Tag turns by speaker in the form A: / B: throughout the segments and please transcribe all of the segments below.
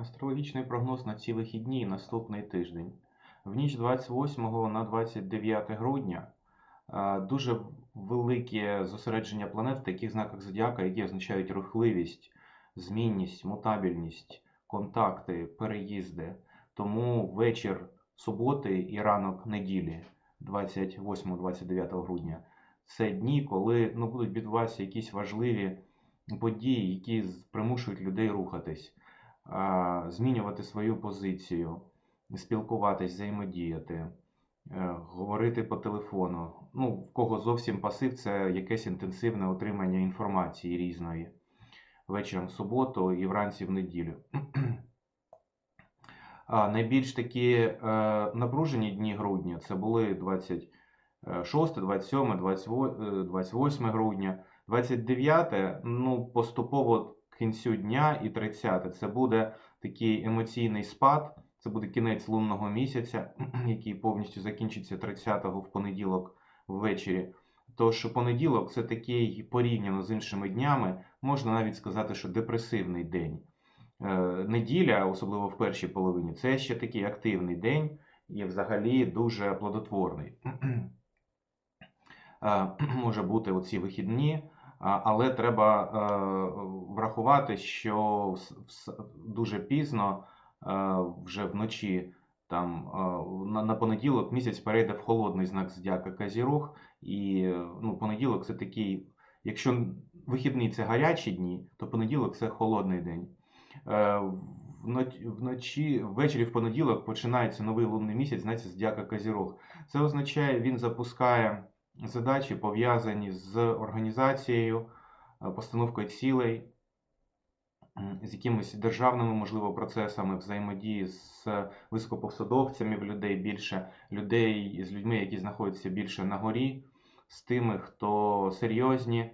A: Астрологічний прогноз на ці вихідні і наступний тиждень. В ніч 28 на 29 грудня е, дуже велике зосередження планет в таких знаках зодіака, які означають рухливість, змінність, мутабельність, контакти, переїзди. Тому вечір суботи і ранок неділі, 28-29 грудня, це дні, коли ну, будуть відбуватися якісь важливі події, які примушують людей рухатись змінювати свою позицію, спілкуватись, взаємодіяти, е, говорити по телефону. Ну, в кого зовсім пасив, це якесь інтенсивне отримання інформації різної вечором в суботу і вранці в неділю. А найбільш такі е, напружені дні грудня це були 26, 27, 28, 28 грудня. 29, ну, поступово кінцю дня і 30 це буде такий емоційний спад, це буде кінець лунного місяця, який повністю закінчиться 30-го в понеділок ввечері. Тож понеділок це такий порівняно з іншими днями, можна навіть сказати, що депресивний день. Е, Неділя, особливо в першій половині, це ще такий активний день і взагалі дуже плодотворний. Е, Може бути оці вихідні, але треба е, врахувати, що дуже пізно, е, вже вночі, там, е, на, понеділок місяць перейде в холодний знак зодіака Казірог, і ну, понеділок це такий, якщо вихідні це гарячі дні, то понеділок це холодний день. Вночі, ввечері в понеділок починається новий лунний місяць, знаєте, зодіака Казірог. Це означає, він запускає задачі, пов'язані з організацією, е, постановкою цілей, з якимись державними, можливо, процесами взаємодії з високопосадовцями в людей більше, людей з людьми, які знаходяться більше на горі, з тими, хто серйозні, е,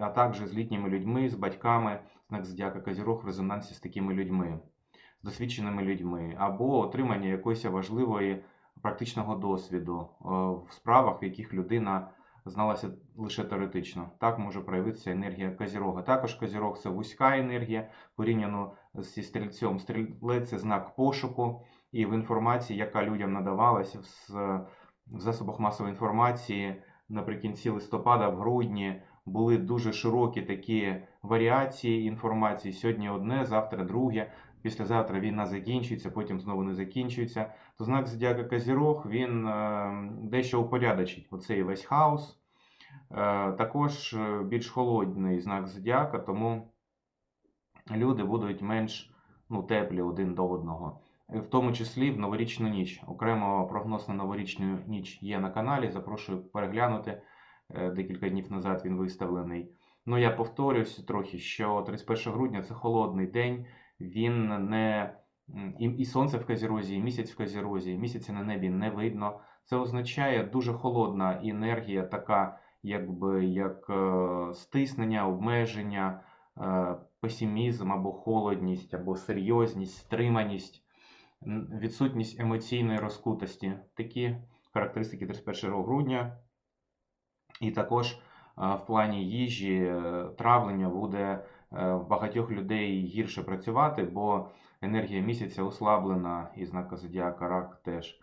A: а також з літніми людьми, з батьками, знак зодіака Козірог в резонансі з такими людьми, з досвідченими людьми, або отримання якоїсь важливої практичного досвіду е, в справах, в яких людина зналася лише теоретично. Так може проявитися енергія Козірога. Також Козірог це вузька енергія, порівняно зі стрільцем. Стрілець це знак пошуку і в інформації, яка людям надавалася в засобах масової інформації наприкінці листопада, в грудні. Були дуже широкі такі варіації інформації. Сьогодні одне, завтра друге. Післязавтра війна закінчується, потім знову не закінчується. То знак зодіака Козірог він е, дещо упорядочить оцей весь хаос. Е, також е, більш холодний знак зодіака, тому люди будуть менш ну, теплі один до одного. В тому числі в новорічну ніч. Окремо прогноз на новорічну ніч є на каналі. Запрошую переглянути. Декілька днів назад він виставлений. Ну, я повторюсь трохи, що 31 грудня це холодний день. Він не і, і сонце в Козірозі, і місяць в Козірозі, і місяця на небі не видно. Це означає дуже холодна енергія, така якби як е, стиснення, обмеження, е, песимізм або холодність, або серйозність, стриманість, відсутність емоційної розкутості. Такі характеристики 31 грудня. І також е, в плані їжі травлення буде в багатьох людей гірше працювати, бо енергія місяця ослаблена і знака зодіака рак теж.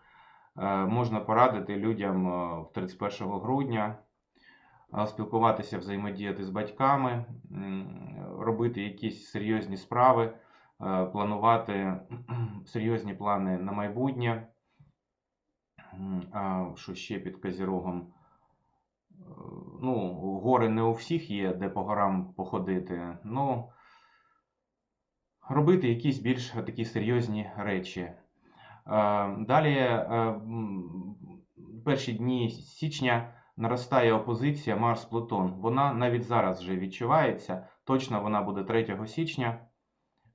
A: Е, Можна порадити людям е, в 31 грудня е, спілкуватися, взаємодіяти з батьками, робити якісь серйозні справи, е, планувати серйозні плани на майбутнє. Що ще під Козірогом? Ну, гори не у всіх є, де по горам походити. Ну, робити якісь більш такі серйозні речі. Е, Далі, е, перші дні січня наростає опозиція Марс-Плутон. Вона навіть зараз вже відчувається. Точно вона буде 3 січня,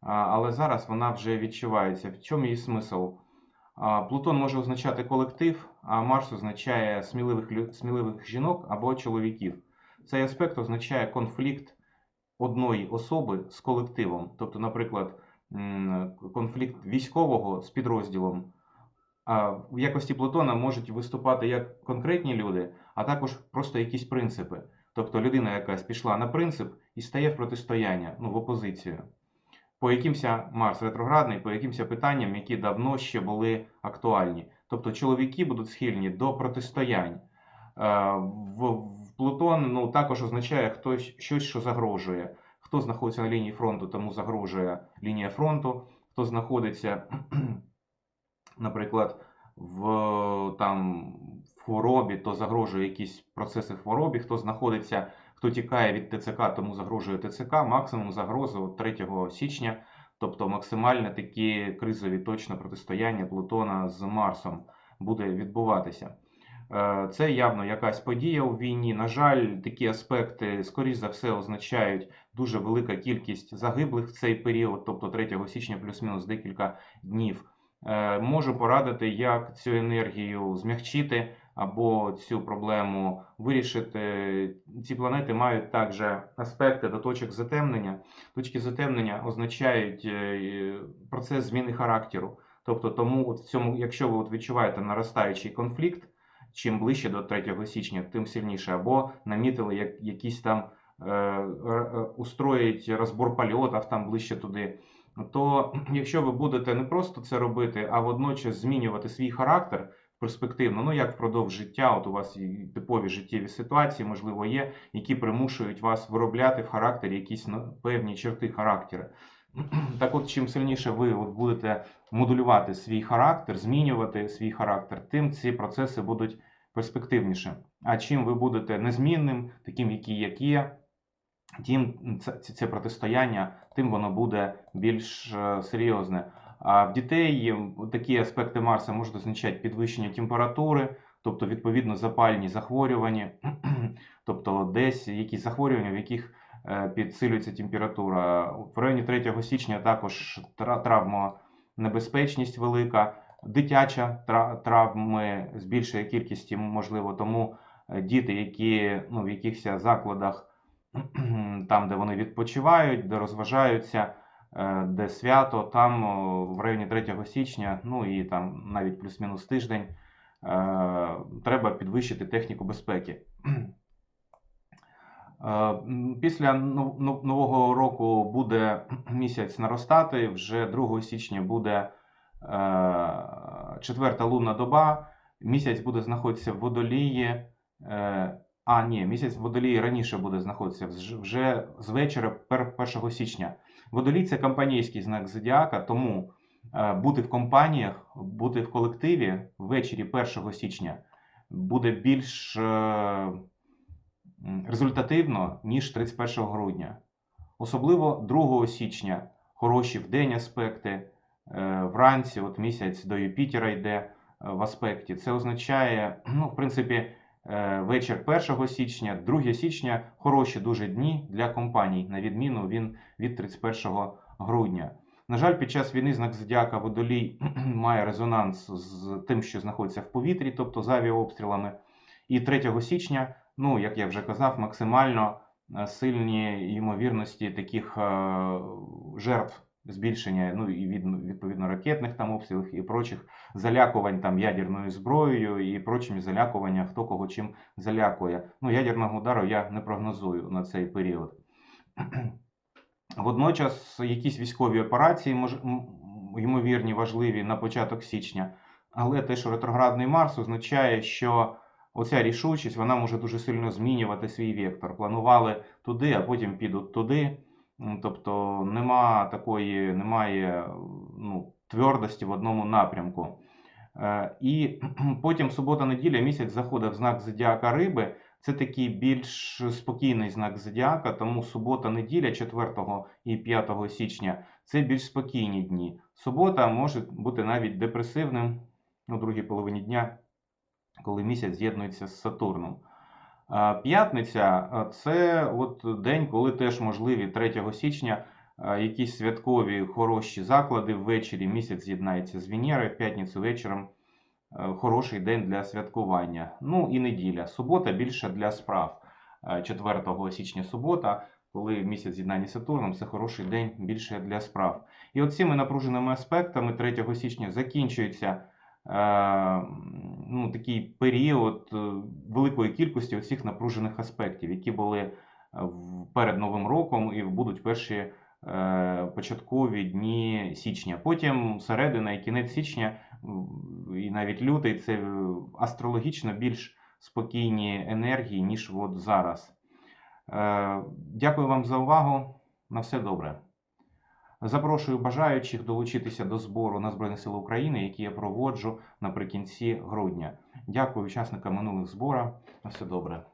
A: але зараз вона вже відчувається. В чому її смисл? Плутон може означати колектив, а Марс означає сміливих, сміливих жінок або чоловіків. Цей аспект означає конфлікт одної особи з колективом. Тобто, наприклад, конфлікт військового з підрозділом. В якості Плутона можуть виступати як конкретні люди, а також просто якісь принципи. Тобто людина якась пішла на принцип і стає в протистояння, ну, в опозицію. По якимся Марс ретроградний, по якимся питанням, які давно ще були актуальні. Тобто чоловіки будуть схильні до протистоянь. Е, В, Плутон ну, також означає хтось щось, що загрожує. Хто знаходиться на лінії фронту, тому загрожує лінія фронту. Хто знаходиться, наприклад, в там в хворобі, то загрожує якісь процеси в хворобі. Хто знаходиться, хто тікає від ТЦК, тому загрожує ТЦК. Максимум загрози от 3 січня, тобто максимальне такі кризові точно протистояння Плутона з Марсом буде відбуватися. Е, Це явно якась подія у війні. На жаль, такі аспекти, скоріш за все, означають дуже велика кількість загиблих в цей період, тобто 3 січня плюс-мінус декілька днів. Е, Можу порадити, як цю енергію змягчити або цю проблему вирішити. Ці планети мають також аспекти до точок затемнення. Точки затемнення означають е, процес зміни характеру. Тобто, тому от в цьому, якщо ви от відчуваєте наростаючий конфлікт, чим ближче до 3 січня, тим сильніше, або намітили як якісь там е, е, устроїть розбор польотів там ближче туди. То якщо ви будете не просто це робити, а водночас змінювати свій характер перспективно, ну як впродовж життя, от у вас типові життєві ситуації, можливо, є, які примушують вас виробляти в характері якісь ну, певні черти характеру. Так от, чим сильніше ви от будете модулювати свій характер, змінювати свій характер, тим ці процеси будуть перспективніше. А чим ви будете незмінним, таким, який як є, тим це, це це протистояння, тим воно буде більш е, серйозне. А в дітей такі аспекти Марса можуть означати підвищення температури, тобто відповідно запальні захворювання, тобто десь якісь захворювання, в яких е, підсилюється температура. В районі 3 січня також тра- травмонебезпечність велика, дитяча тра- травми збільшує кількість, можливо, тому е, діти, які ну, в якихось закладах, там, де вони відпочивають, де розважаються, де свято, там в районі 3 січня, ну і там навіть плюс-мінус тиждень, е, треба підвищити техніку безпеки. Е, Після нов- нов- нового року буде місяць наростати. Вже 2 січня буде е, четверта лунна доба. Місяць буде знаходитися в водолії. е, А, ні, місяць в водолії раніше буде знаходитися вже з вечора 1 січня. Водолій це компанійський знак зодіака, тому е, бути в компаніях, бути в колективі ввечері 1 січня буде більш. е, результативно, ніж 31 грудня. Особливо 2 січня хороші в день аспекти, е, вранці, от місяць до Юпітера йде в аспекті. Це означає, ну, в принципі, вечір 1 січня, 2 січня хороші дуже дні для компаній, на відміну він від 31 грудня. На жаль, під час війни знак Зодіака Водолій має резонанс з тим, що знаходиться в повітрі, тобто з авіаобстрілами. І 3 січня ну, як я вже казав, максимально е, сильні ймовірності таких е, жертв збільшення, ну і від, відповідно ракетних там обстрілів і прочих залякувань там ядерною зброєю і прочими залякування, хто кого чим залякує. Ну, ядерного удару я не прогнозую на цей період. Водночас якісь військові операції мож, ймовірні, важливі на початок січня, але те, що ретроградний Марс означає, що оця рішучість вона може дуже сильно змінювати свій вектор. Планували туди, а потім підуть туди. М, Тобто нема такої, немає ну, твердості в одному напрямку. Е, І потім субота-неділя місяць заходить в знак зодіака риби. Це такий більш спокійний знак зодіака, тому субота-неділя 4 і 5 січня це більш спокійні дні. Субота може бути навіть депресивним у другій половині дня коли місяць з'єднується з Сатурном. П'ятниця це от день, коли теж можливі 3 січня якісь святкові хороші заклади ввечері. Місяць з'єднається з Венерою в п'ятницю вечором. Хороший день для святкування. Ну і неділя. Субота більше для справ. 4 січня субота, коли місяць з'єднання з Сатурном, це хороший день більше для справ. І от цими напруженими аспектами 3 січня закінчується ну, такий період е, великої кількості цих напружених аспектів, які були е, перед Новим роком і будуть перші е, е, початкові дні січня. Потім середина і кінець січня, і навіть лютий це е, астрологічно більш спокійні енергії, ніж от зараз. Е, Дякую вам за увагу. На все добре. Запрошую бажаючих долучитися до збору на Збройні Сили України, які я проводжу наприкінці грудня. Дякую учасникам минулих зборів. На все добре.